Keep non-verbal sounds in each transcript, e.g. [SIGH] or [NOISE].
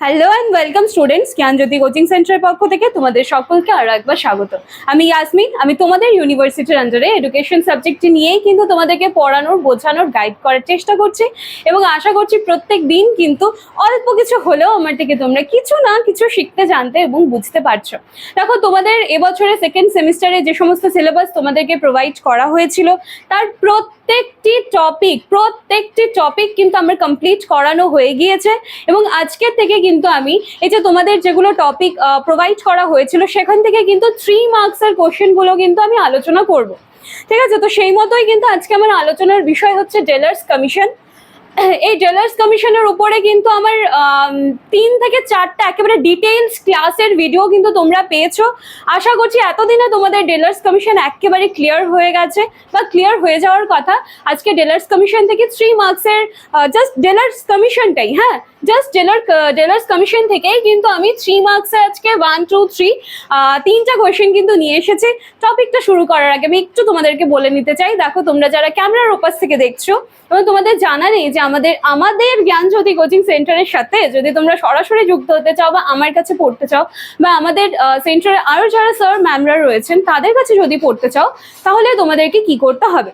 Hello and welcome students Gyanjyoti coaching সেন্টারের পক্ষ থেকে তোমাদের সকলকে আরও একবার স্বাগত। আমি ইয়াসমিন আমি তোমাদের ইউনিভার্সিটির আন্ডারে এডুকেশন সাবজেক্টটি নিয়েই কিন্তু তোমাদেরকে পড়ানোর, বোঝানোর গাইড করার চেষ্টা করছি এবং আশা করছি প্রত্যেক দিন কিন্তু অল্প কিছু হলেও আমার থেকে তোমরা কিছু না কিছু শিখতে, জানতে এবং বুঝতে পারছ। দেখো, তোমাদের এবছরে সেকেন্ড সেমিস্টারে যে সমস্ত সিলেবাস তোমাদেরকে প্রোভাইড করা হয়েছিল, তার প্রত্যেকটি টপিক প্রত্যেকটি টপিক কিন্তু আমার কমপ্লিট করানো হয়ে গিয়েছে এবং আজকের থেকে কিন্তু আমি, এই যে তোমাদের যেগুলো টপিক প্রোভাইড করা হয়েছিল, সেখান থেকে কিন্তু থ্রি মার্কসের কোশ্চেনগুলো কিন্তু আমি আলোচনা করব। ঠিক আছে? তো সেই মতোই কিন্তু আজকে আমার আলোচনার বিষয় হচ্ছে ডেলার্স কমিশন এই ডেলার্স কমিশনের উপরে কিন্তু আমার তিন থেকে চারটা একেবারে ডিটেইলস ক্লাসের ভিডিও কিন্তু তোমরা পেয়েছ। আশা করছি এতদিনে তোমাদের ডেলার্স কমিশন একেবারে ক্লিয়ার হয়ে গেছে বা ক্লিয়ার হয়ে যাওয়ার কথা। আজকে ডেলার্স কমিশন থেকে থ্রি মার্কসের জাস্ট ডেলার্স কমিশনটাই হ্যাঁ? জাস্ট ডেলার ডেলার্স কমিশন থেকেই কিন্তু আমি থ্রি মার্কসে আজকে ওয়ান টু থ্রি তিনটা কোয়েশ্চেন কিন্তু নিয়ে এসেছি। টপিকটা শুরু করার আগে আমি একটু তোমাদেরকে বলে নিতে চাই। দেখো তোমরা যারা ক্যামেরার ওপাশ থেকে দেখছ, এবং তোমাদের জানা নেই যে আমাদের আমাদের জ্ঞান জ্ঞানজ্যোতি কোচিং সেন্টারের সাথে যদি তোমরা সরাসরি যুক্ত হতে চাও বা আমার কাছে পড়তে চাও বা আমাদের সেন্টারে আরও যারা স্যার ম্যামরা রয়েছেন, তাদের কাছে যদি পড়তে চাও, তাহলে তোমাদেরকে কি করতে হবে?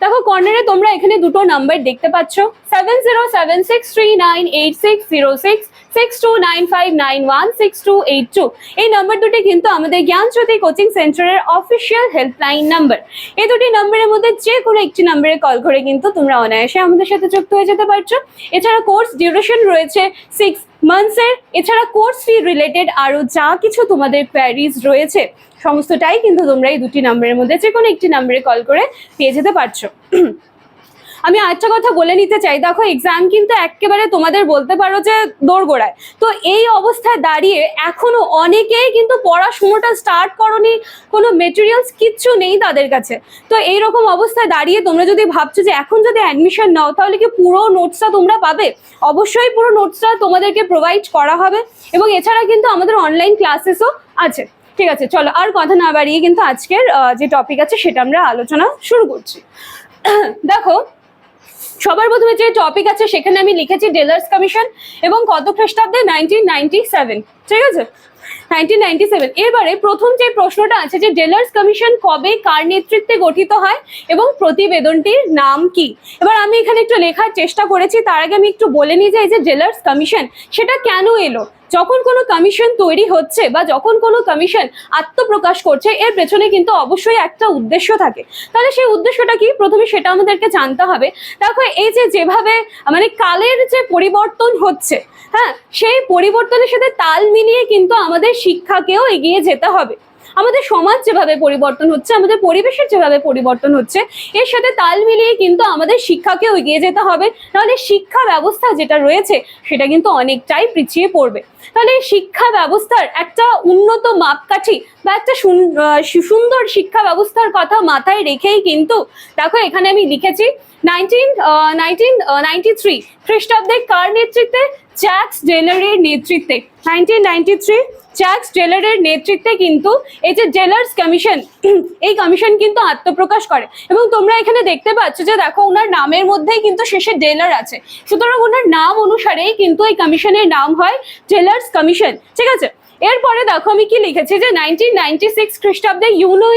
দেখো কর্নারে তোমরা এখানে দুটো নাম্বার দেখতে পাচ্ছ seven zero seven six three nine eight six zero six six two nine five nine one six two eight two এই নাম্বার দুটি কিন্তু আমাদের জ্ঞানজ্যোতি কোচিং সেন্টারের অফিসিয়াল হেল্পলাইন নাম্বার এই দুটি নাম্বারের মধ্যে যে কোনো একটি নাম্বারে কল করে কিন্তু তোমরা অনায়াসে আমাদের সাথে যুক্ত হয়ে যেতে পারছ। এছাড়া কোর্স ডিউরেশন রয়েছে সিক্স মান্থসের এছাড়া কোর্স ফি রিলেটেড আরও যা কিছু তোমাদের কোয়ারিজ রয়েছে, সমস্তটাই কিন্তু তোমরা এই দুটি নাম্বারের মধ্যে যে কোনো একটি নাম্বারে কল করে পেয়ে যেতে পারছ। আমি আরেকটা কথা বলে নিতে চাই। দেখো এক্সাম কিন্তু একেবারে তোমাদের বলতে পারো যে দোরগোড়ায়। তো এই অবস্থায় দাঁড়িয়ে এখনও অনেকেই কিন্তু পড়াশুনোটা স্টার্ট করনি, কোনো মেটেরিয়ালস কিচ্ছু নেই তাদের কাছে। তো এই রকম অবস্থায় দাঁড়িয়ে তোমরা যদি ভাবছ যে এখন যদি অ্যাডমিশন নাও, তাহলে কি পুরো নোটসটা তোমরা পাবে? অবশ্যই পুরো নোটসটা তোমাদেরকে প্রোভাইড করা হবে এবং এছাড়া কিন্তু আমাদের অনলাইন ক্লাসেসও আছে। ঠিক আছে, চলো আর কথা না বাড়িয়ে কিন্তু আজকের যে টপিক আছে সেটা আমরা আলোচনা শুরু করছি। দেখো সবার প্রথমে যে টপিক আছে, সেখানে আমি লিখেছি ডেলার্স কমিশন এবং কত খ্রিস্টাব্দে? নাইনটিন নাইনটি সেভেন ঠিক আছে? নাইনটিন নাইনটি সেভেন এবারে প্রথম যে প্রশ্নটা আছে যে ডেলার্স কমিশন কবে কার নেতৃত্বে গঠিত হয় এবং প্রতিবেদনটির নাম কি? এবার আমি এখানে একটু লেখার চেষ্টা করেছি, তার আগে আমি একটু বলে নিই যে এই যে ডেলার্স কমিশন সেটা কেন এলো? যখন কোনো কমিশন তৈরি হচ্ছে বা যখন কোনো কমিশন আত্মপ্রকাশ করছে, এর পেছনে কিন্তু অবশ্যই একটা উদ্দেশ্য থাকে। তাহলে সেই উদ্দেশ্যটা কি? প্রথমে সেটা আমাদেরকে জানতে হবে। দেখো, এই যে যেভাবে মানে কালের যে পরিবর্তন হচ্ছে হ্যাঁ সেই পরিবর্তনের সাথে তাল মিলিয়ে কিন্তু আমাদের শিক্ষাকেও এগিয়ে যেতে হবে। আমাদের সমাজ যেভাবে পরিবর্তন হচ্ছে, আমাদের পরিবেশের যেভাবে পরিবর্তন হচ্ছে, এর সাথে তাল মিলিয়ে কিন্তু আমাদের শিক্ষাকেও এগিয়ে যেতে হবে। নাহলে শিক্ষা ব্যবস্থা যেটা রয়েছে, সেটা কিন্তু অনেকটাই পিছিয়ে পড়বে। তাহলে শিক্ষা ব্যবস্থার একটা উন্নত মাপকাঠি বা একটা সুন- সুন্দর শিক্ষা ব্যবস্থার কথা মাথায় রেখেই কিন্তু, দেখো এখানে আমি লিখেছি নাইনটিন নাইনটিন নাইনটি থ্রি খ্রিস্টাব্দে কার নেতৃত্বে জ্যাক্স ডেলারের নেতৃত্বে। নাইনটিন নাইনটি থ্রি জ্যাক্স ডেলারের নেতৃত্বে কিন্তু এই যে জেলার্স কমিশন, এই কমিশন কিন্তু আত্মপ্রকাশ করে। এবং তোমরা এখানে দেখতে পাচ্ছ যে দেখো, ওনার নামের মধ্যেই কিন্তু শেষে জেলার আছে। সুতরাং ওনার নাম অনুসারেই কিন্তু এই কমিশনের নাম হয় জেলার্স কমিশন। ঠিক আছে? এরপরে দেখো আমি কি লিখেছি যে নাইনটিন নাইনটি সিক্স খ্রিস্টাব্দে ইউনো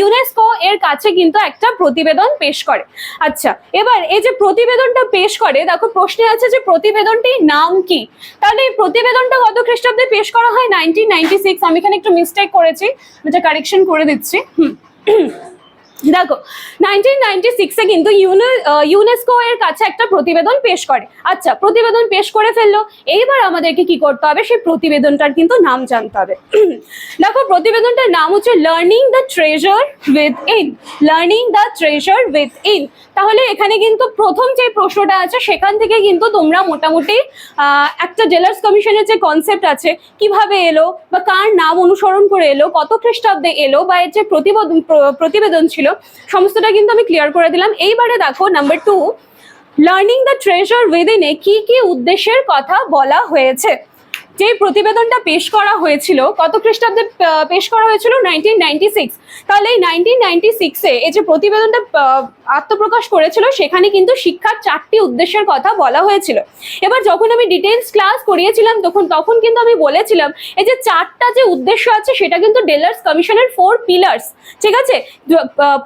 ইউনেস্কো এর কাছে কিন্তু একটা প্রতিবেদন পেশ করে। আচ্ছা এবার এই যে প্রতিবেদনটা পেশ করে, দেখো প্রশ্নে আছে যে প্রতিবেদনটির নাম কি? তাহলে এই প্রতিবেদনটা কত খ্রিস্টাব্দে পেশ করা হয়? নাইনটিন নাইনটি সিক্স আমি এখানে একটু মিস্টেক করেছি, এটা কারেকশন করে দিচ্ছি। হুম। দেখো নাইনটিন নাইনটি সিক্সে কিন্তু ইউনে ইউনেস্কো এর কাছে একটা প্রতিবেদন পেশ করে। আচ্ছা প্রতিবেদন পেশ করে ফেলল। এইবার আমাদেরকে কি করতে হবে? সেই প্রতিবেদনটার কিন্তু নাম জানতে হবে। [CLEARS THROAT] দেখো, প্রতিবেদনটার নাম হচ্ছে learning the treasure within learning the treasure within তাহলে এখানে কিন্তু প্রথম যে প্রশ্নটা আছে, সেখান থেকে কিন্তু তোমরা মোটামুটি একটা জেলার্স কমিশনের যে কনসেপ্ট আছে, কীভাবে এলো বা কার নাম অনুসরণ করে এলো, কত খ্রিস্টাব্দে এলো বা এর যে প্রতিবেদন প্রতিবেদন ছিল সমস্তটা কিন্তু আমি ক্লিয়ার করে দিলাম। এইবারে দেখো number two learning the treasure উইদিনে কি কি উদ্দেশ্যের কথা বলা হয়েছে। যে প্রতিবেদনটা পেশ করা হয়েছিল, কত খ্রিস্টাব্দে পেশ করা হয়েছিল? নাইনটিন নাইনটি সিক্স তাহলে এই নাইনটিন নাইনটি সিক্সে এই যে প্রতিবেদনটা আত্মপ্রকাশ করেছিল, সেখানে কিন্তু শিক্ষার চারটি উদ্দেশ্যের কথা বলা হয়েছিল। এবার যখন আমি ডিটেলস ক্লাস করিয়েছিলাম, তখন তখন কিন্তু আমি বলেছিলাম, এই যে চারটা যে উদ্দেশ্য আছে, সেটা কিন্তু ডেলার্স কমিশনের ফোর পিলার্স ঠিক আছে?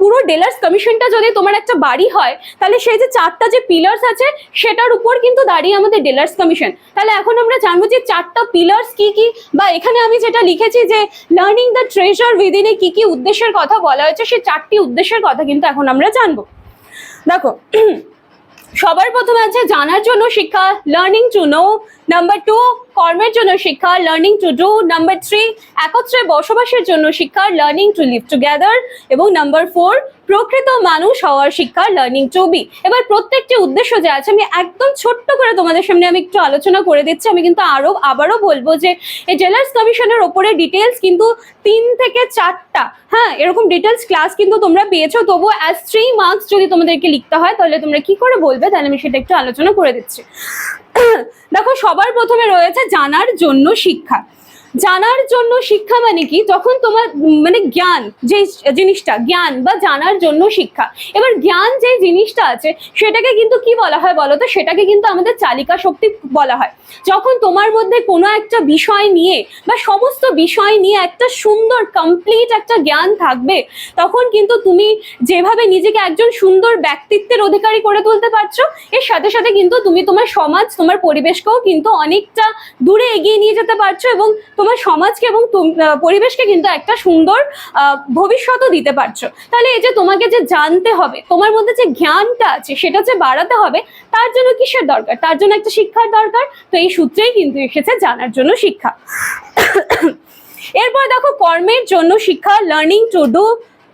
পুরো ডেলার্স কমিশনটা যদি তোমার একটা বাড়ি হয়, তাহলে সেই যে চারটা যে পিলার্স আছে, সেটার উপর কিন্তু দাঁড়িয়ে আমাদের ডেলার্স কমিশন তাহলে এখন আমরা জানব যে চারটা পিলার্স কি কি? বা এখানে আমি যেটা লিখেছি যে লার্নিং দ্য ট্রেজার উইদিনে কি কি উদ্দেশ্যের কথা বলা হয়েছে, সে চারটি উদ্দেশ্যের কথা কিন্তু এখন আমরা জানব। দেখো, সবার প্রথমে আছে জানার জন্য শিক্ষা learning to know number two কর্মের জন্য শিক্ষা learning to do number three একত্রে বসবাসের জন্য শিক্ষা লার্নিং টু লিভ টুগেদার এবং নাম্বার ফোর প্রকৃত মানুষ হওয়ার শিক্ষা লার্নিং টু বি এবার প্রত্যেকটি উদ্দেশ্য যে আছে, আমি একদম ছোট্ট করে তোমাদের সামনে আমি একটু আলোচনা করে দিচ্ছি। আমি কিন্তু আরও, আবারও বলব যে এই জেলার্স কমিশনের ওপরে ডিটেলস কিন্তু তিন থেকে চারটা হ্যাঁ এরকম ডিটেলস ক্লাস কিন্তু তোমরা পেয়েছ। তবুও অ্যাজ থ্রি মার্কস যদি তোমাদেরকে লিখতে হয়, তাহলে তোমরা কি করে বলবে? তাহলে আমি সেটা একটু আলোচনা করে দিচ্ছি। দেখো সবার প্রথমে রয়েছে জানার জন্য শিক্ষা। জানার জন্য শিক্ষা মানে কি? যখন তোমার মানে জ্ঞান যে জিনিসটা, জ্ঞান বা জানার জন্য শিক্ষা। এবার জ্ঞান যে জিনিসটা আছে, সেটাকে কিন্তু কি বলা হয় বলো তো? সেটাকে কিন্তু আমাদের চালিকা শক্তি বলা হয়। যখন তোমার মধ্যে কোনো একটা বিষয় নিয়ে বা সমস্ত বিষয় নিয়ে একটা সুন্দর কমপ্লিট একটা জ্ঞান থাকবে, তখন কিন্তু তুমি যেভাবে নিজেকে একজন সুন্দর ব্যক্তিত্বের অধিকারী করে তুলতে পারছ, এর সাথে সাথে কিন্তু তুমি তোমার সমাজ, তোমার পরিবেশকেও কিন্তু অনেকটা দূরে এগিয়ে নিয়ে যেতে পারছ এবং তোমার সমাজকে এবং পরিবেশকে কিন্তু একটা সুন্দর ভবিষ্যতও দিতে পারছ। তাহলে এই যে তোমাকে যে জানতে হবে, তোমার মধ্যে যে জ্ঞানটা আছে, সেটা যে বাড়াতে হবে, তার জন্য কিসের দরকার? তার জন্য একটা শিক্ষার দরকার? তো এই সূত্রেই কিন্তু এসেছে জানার জন্য শিক্ষা। [COUGHS] এরপর দেখো, কর্মের জন্য শিক্ষা লার্নিং টু ডু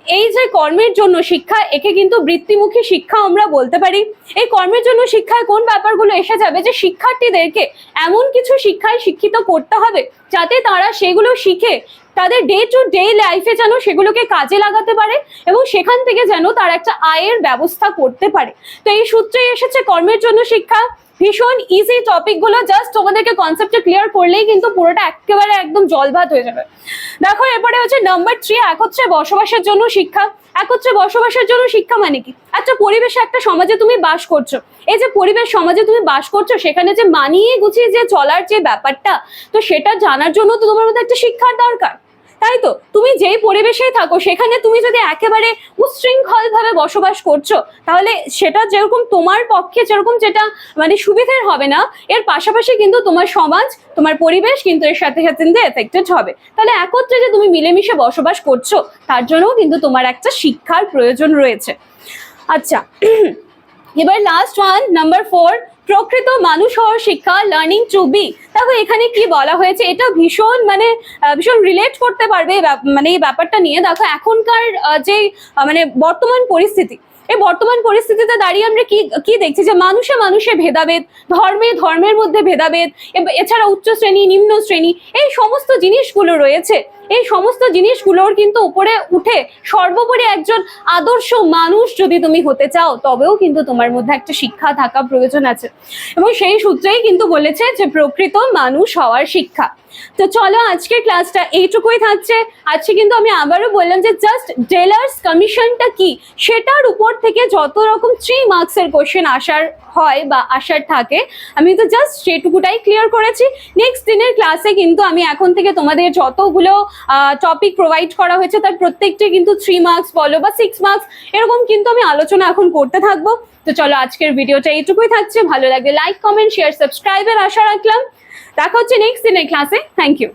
এই যে কর্মের জন্য শিক্ষা, একে কিন্তু বৃত্তিমুখী শিক্ষা আমরা বলতে পারি। এই কর্মের জন্য শিক্ষায় কোন ব্যাপারগুলো এসে যাবে? যে শিক্ষার্থীদেরকে এমন কিছু শিক্ষায় শিক্ষিত করতে হবে, যাতে তারা সেগুলো শিখে তাদের ডে টু ডে লাইফে যেন সেগুলোকে কাজে লাগাতে পারে এবং সেখান থেকে যেন তার একটা আয়ের ব্যবস্থা করতে পারে। তো এই সূত্রে এসেছে কর্মের জন্য শিক্ষা। ভীষণ ইজি টপিকগুলো জাস্ট তোমাদেরকে কনসেপ্টটা ক্লিয়ার করলেই কিন্তু পুরোটা একেবারে একদম জলভাত হয়ে যাবে। দেখো, এরপরে হচ্ছে নাম্বার থ্রি একত্রে বসবাসের জন্য শিক্ষা। একত্রে বসবাসের জন্য শিক্ষা মানে কি? একটা পরিবেশে, একটা সমাজে তুমি বাস করছ। এই যে পরিবেশ, সমাজে তুমি বাস করছ, সেখানে যে মানিয়ে গুছিয়ে যে চলার যে ব্যাপারটা, তো সেটা জানার জন্য তো তোমার মধ্যে একটা শিক্ষার দরকার। তাই তো তুমি যেই পরিবেশে থাকো, সেখানে তুমি যদি একেবারে উচ্ছৃঙ্খল ভাবে বসবাস করছ, তাহলে সেটা যেরকম তোমার পক্ষে যেরকম যেটা মানে সুবিধের হবে না। এর পাশাপাশি কিন্তু তোমার সমাজ, তোমার পরিবেশ কিন্তু এর সাথে সাথে কিন্তু এফেক্টেড হবে। তাহলে একত্রে যে তুমি মিলেমিশে বসবাস করছ, তার জন্যও কিন্তু তোমার একটা শিক্ষার প্রয়োজন রয়েছে। আচ্ছা [CLEARS THROAT] এবার লাস্ট ওয়ান নাম্বার ফোর প্রকৃত মানুষ হওয়ার শিক্ষা লার্নিং টু বি দেখো, এখানে কি বলা হয়েছে? এটা ভীষণ মানে ভীষণ রিলেট করতে পারবে মানে এই ব্যাপারটা নিয়ে। দেখো, এখনকার যে মানে বর্তমান পরিস্থিতি, এই বর্তমান পরিস্থিতিতে দাঁড়িয়ে আমরা কি কি দেখছি? যে মানুষে মানুষে ভেদাভেদ, ধর্মে ধর্মের মধ্যে ভেদাভেদ এছাড়া উচ্চ শ্রেণি, নিম্ন শ্রেণি, এই সমস্ত জিনিসগুলো রয়েছে। এই সমস্ত জিনিসগুলোর কিন্তু উপরে উঠে সর্বোপরি একজন আদর্শ মানুষ যদি তুমি হতে চাও, তবেও কিন্তু তোমার মধ্যে একটা শিক্ষা থাকা প্রয়োজন আছে। এবং সেই সূত্রেই কিন্তু বলেছে যে প্রকৃত মানুষ হওয়ার শিক্ষা। তো চলো আজকের ক্লাসটা এইটুকুই থাকছে। আজকে কিন্তু আমি আবারও বললাম যে জাস্ট ডেলার্স কমিশনটা কি? সেটার উপর থেকে যত রকম থ্রি মার্কসের কোশ্চেন আসার হয় বা আসার থাকে, আমি তো জাস্ট সেটুকুটাই ক্লিয়ার করেছি। নেক্সট দিনের ক্লাসে কিন্তু আমি এখন থেকে তোমাদের যতগুলো টপিক প্রোভাইড করা হয়েছে, তার প্রত্যেকটি কিন্তু থ্রি মার্কস বলো বা সিক্স মার্কস এরকম কিন্তু আমি আলোচনা এখন করতে থাকব। তো চলো আজকের ভিডিওটা এইটুকুই থাকছে, ভালো লাগলে লাইক কমেন্ট শেয়ার সাবস্ক্রাইবের আশা রাখলাম। দেখা হচ্ছে নেক্সট দিনের ক্লাসে থ্যাংক ইউ